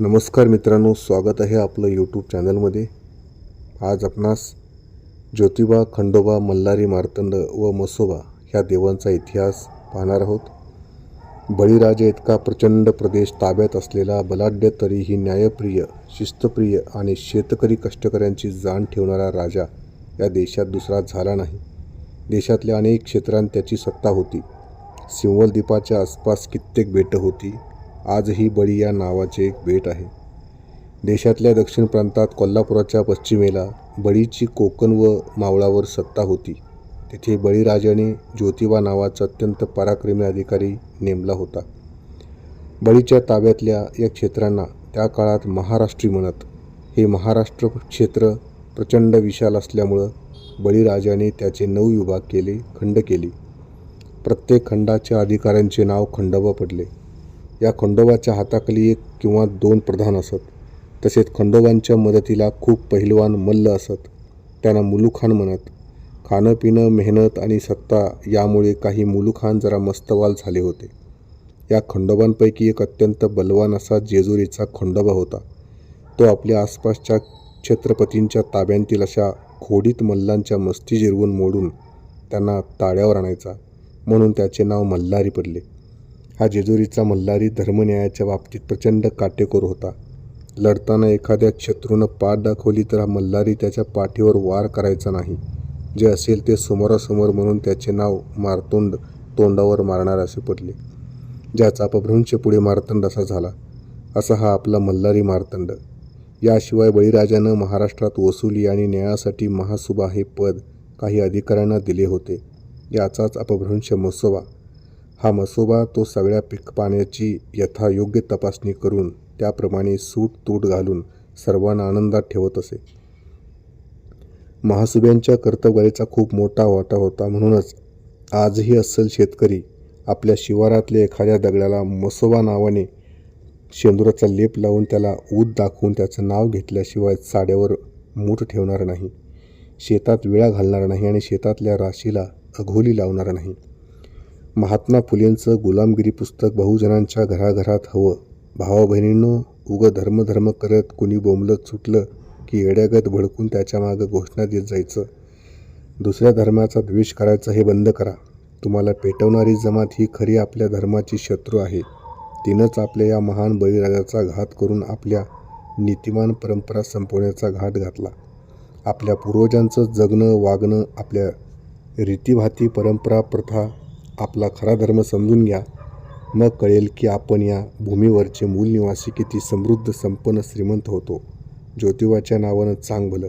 नमस्कार मित्रांनो स्वागत आहे आपलं यूट्यूब चॅनलमध्ये. आज आपणास ज्योतिबा खंडोबा मल्हारी मार्तंड व मसोबा ह्या देवांचा इतिहास पाहणार आहोत. बळीराजा इतका प्रचंड प्रदेश ताब्यात असलेला बलाढ्य तरीही न्यायप्रिय शिस्तप्रिय आणि शेतकरी कष्टकऱ्यांची जाण ठेवणारा राजा या देशात दुसरा झाला नाही. देशातल्या अनेक क्षेत्रांत त्याची सत्ता होती. सिंवलद्वीपाच्या आसपास कित्येक बेटं होती. आजही बळी या नावाचे एक बेट आहे. देशातल्या दक्षिण प्रांतात कोल्हापुराच्या पश्चिमेला बळीची कोकण व मावळावर सत्ता होती. तिथे बळीराजाने ज्योतिबा नावाचा अत्यंत पराक्रमी अधिकारी नेमला होता. बळीच्या ताब्यातल्या या क्षेत्रांना त्या काळात महाराष्ट्री म्हणत. हे महाराष्ट्र क्षेत्र प्रचंड विशाल असल्यामुळं बळीराजाने त्याचे नऊ विभाग केले खंड केली. प्रत्येक खंडाच्या अधिकाऱ्यांचे नाव खंडोबा पडले. या खंडोबाच्या हाताखाली एक किंवा दोन प्रधान असत. तसेच खंडोबांच्या मदतीला खूप पहिलवान मल्ल असत. त्यांना मुलुखान म्हणत. खाणं पिणं मेहनत आणि सत्ता यामुळे काही मुलुखान जरा मस्तवाल झाले होते. या खंडोबांपैकी एक अत्यंत बलवान असा जेजुरीचा खंडोबा होता. तो आपल्या आसपासच्या छत्रपतींच्या ताब्यांतील अशा खोडीत मल्लांच्या मस्ती जिरवून मोडून त्यांना ताड्यावर आणायचा. म्हणून त्याचे नाव मल्हारी पडले. हा जेजुरीचा मल्हारी धर्मन्यायाच्या बाबतीत प्रचंड काटेकोर होता. लढताना एखाद्या शत्रूनं पाठ दाखवली तर हा मल्हारी त्याच्या पाठीवर वार करायचा नाही. जे असेल ते समोरासमोर म्हणून त्याचे नाव मारतोंड तोंडावर मारणार असे पडले. ज्याचा अपभ्रंश पुढे मारतंड असा झाला. असा हा आपला मल्हारी मार्तंड. याशिवाय बळीराजानं महाराष्ट्रात वसुली आणि न्यायासाठी महासुभा हे पद काही अधिकाऱ्यांना दिले होते. याचाच अपभ्रंश मसोबा हा मसोबा तो सगळ्या पीक पाण्याची यथायोग्य तपासणी करून त्याप्रमाणे सूट तूट घालून सर्वांना आनंदात ठेवत असे. महासुब्यांच्या कर्तव्याचा खूप मोठा वाटा होता. म्हणूनच आजही अस्सल शेतकरी आपल्या शिवारातल्या एखाद्या दगडाला मसोबा नावाने शेंदुराचा लेप लावून त्याला ऊत दाखवून त्याचं नाव घेतल्याशिवाय साड्यावर मूठ ठेवणार नाही. शेतात विळा घालणार नाही आणि शेतातल्या राशीला अघोली लावणार नाही. महात्मा फुलेंचं गुलामगिरी पुस्तक बहुजनांच्या घराघरात हवं. भावा बहिणींनो उगं धर्म धर्म करत कुणी बोंबलत सुटलं की येड्यागत भडकून त्याच्या मागं घोषणा देत जायचं. दुसऱ्या धर्माचा द्वेष करायचा हे बंद करा. तुम्हाला पेटवणारी जमात ही खरी आपल्या धर्माची शत्रू आहे. तिनंच आपल्या या महान बळीराजाचा घात करून आपल्या नीतिमान परंपरा संपवण्याचा घाट घातला. आपल्या पूर्वजांचं जगणं वागणं आपल्या रीतीभाती परंपरा प्रथा आपला खरा धर्म समजून घ्या. मग कळेल की आपण या भूमीवरचे मूल निवासी किती समृद्ध संपन्न श्रीमंत होतो. ज्योतिबाच्या नावानं चांग भलं.